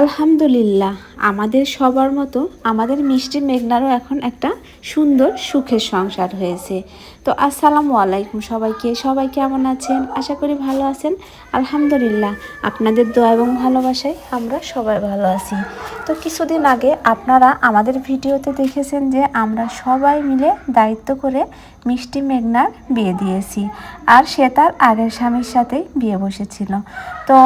আলহামদুলিল্লাহ, আমাদের সবার মতো আমাদের মিষ্টি মেঘনারও এখন একটা সুন্দর সুখের সংসার হয়েছে। তো আসসালামু আলাইকুম সবাইকে, সবাই কেমন আছেন? আশা করি ভালো আছেন। আলহামদুলিল্লাহ, আপনাদের দোয়া এবং ভালোবাসায় আমরা সবাই ভালো আছি। তো কিছুদিন আগে আপনারা আমাদের ভিডিওতে দেখেছেন যে আমরা সবাই মিলে দায়িত্ব করে মিষ্টি মেঘনার বিয়ে দিয়েছি। আর সে তার আগের স্বামীর সাথেই বিয়ে বসেছিল। তো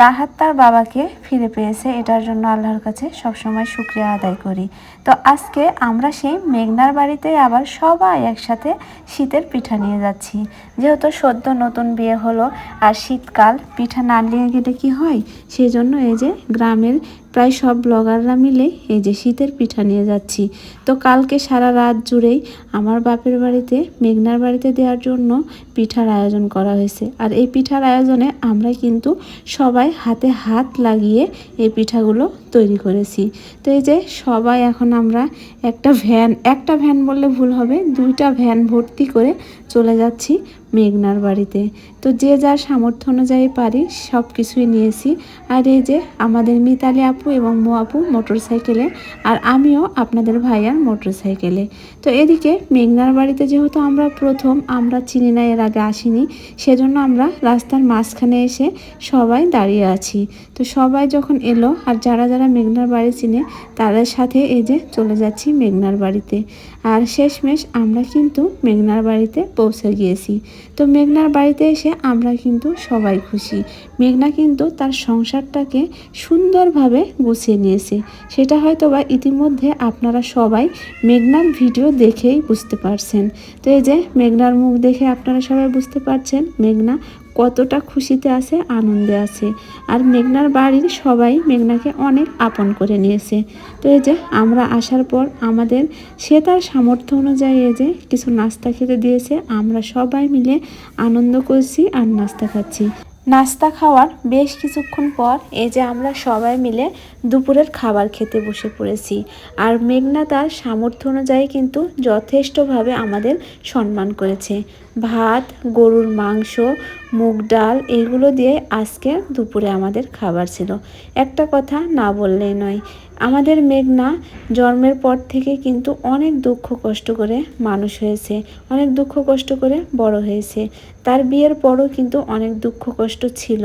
রাহাত তার বাবাকে ফিরে পেয়েছে এটার জন্য আল্লাহর কাছে সবসময় শুক্রিয়া আদায় করি। তো আজকে আমরা সেই মেঘনার বাড়িতে আবার সবাই একসাথে শীতের পিঠা নিয়ে যাচ্ছি। যেহেতু সদ্য নতুন বিয়ে হলো আর শীতকাল, পিঠা না নিয়ে গেলে কি হয়? সেই জন্য এই যে গ্রামের প্রায় সব ব্লগাররা মিলে এই যে শীতের পিঠা নিয়ে যাচ্ছি। তো কালকে সারা রাত জুড়েই আমার বাপের বাড়িতে, মেঘনার বাড়িতে দেওয়ার জন্য পিঠার আয়োজন করা হয়েছে। আর এই পিঠার আয়োজনে আমরা কিন্তু সবাই হাতে হাত লাগিয়ে এই পিঠাগুলো তৈরি করেছি। তো এই যে সবাই এখন আমরা একটা ভ্যান একটা ভ্যান বললে ভুল হবে, দুইটা ভ্যান ভর্তি করে চলে যাচ্ছি মেঘনার বাড়িতে। তো যে যার সামর্থ্য অনুযায়ী পারি সব কিছুই নিয়েছি। আর এই যে আমাদের মিতালি আপু এবং মো আপু মোটর সাইকেলে আর আমিও আপনাদের ভাইয়ার মোটর সাইকেলে তো এদিকে মেঘনার বাড়িতে যেহেতু আমরা প্রথম, আমরা চিনি না এর আগে আসিনি, সেজন্য আমরা রাস্তার মাঝখানে এসে সবাই দাঁড়িয়ে আছি। তো সবাই যখন এলো আর যারা যারা মেঘনার বাড়ি চিনে তাদের সাথে এই যে চলে যাচ্ছি মেঘনার বাড়িতে। আর শেষমেশ আমরা কিন্তু মেঘনার বাড়িতে পৌঁছে গিয়েছি। তো মেঘনার বাড়িতে এসে আমরা কিন্তু সবাই খুশি। মেঘনা কিন্তু তার সংসারটাকে সুন্দরভাবে গুছিয়ে নিয়েছে। সেটা হয়তো বা ইতিমধ্যে আপনারা সবাই মেঘনার ভিডিও দেখেই বুঝতে পারছেন। তো এই যে মেঘনার মুখ দেখে আপনারা সবাই বুঝতে পারছেন, মেঘনা কতটা খুশিতে আছে, আনন্দে আছে। আর মেঘনার বাড়ির সবাই মেঘনাকে অনেক আপন করে নিয়েছে। তো এই যে আমরা আসার পর আমাদের সে তার সামর্থ্য অনুযায়ী এই যে কিছু নাস্তা খেতে দিয়েছে, আমরা সবাই মিলে আনন্দ করছি আর নাস্তা খাচ্ছি। নাস্তা খাওয়ার বেশ কিছুক্ষণ পর এই যে আমরা সবাই মিলে দুপুরের খাবার খেতে বসে পড়েছি। আর মেঘনা তার সামর্থ্য অনুযায়ী কিন্তু যথেষ্টভাবে আমাদের সম্মান করেছে। ভাত, গরুর মাংস, মুগ ডাল এগুলো দিয়ে আজকে দুপুরে আমাদের খাবার ছিল। একটা কথা না বললেই নয়, আমাদের মেঘনা জন্মের পর থেকে কিন্তু অনেক দুঃখ কষ্ট করে মানুষ হয়েছে, অনেক দুঃখ কষ্ট করে বড় হয়েছে। তার বিয়ের পরও কিন্তু অনেক দুঃখ কষ্ট ছিল।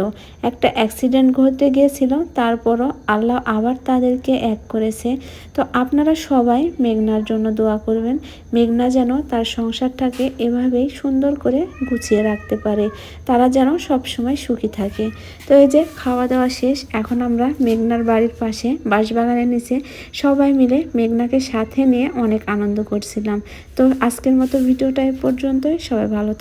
একটা অ্যাক্সিডেন্ট ঘটে গিয়েছিল, তারপরও আল্লাহ আবার তাদেরকে এক করেছে। তো আপনারা সবাই মেঘনার জন্য দোয়া করবেন। মেঘনা যেন তার সংসারটাকে এভাবেই সুন্দর করে গুছিয়ে রাখতে পারে। তারা যেন সবসময় সুখী থাকে। তো এই যে খাওয়া দাওয়া শেষ, এখন আমরা মেঘনার বাড়ির পাশে বাঁশবাগানের নিচে সবাই মিলে মেঘনাকে সাথে নিয়ে অনেক আনন্দ করছিলাম। তো আজকের মতো ভিডিওটা এ পর্যন্তই। সবাই ভালো থাকে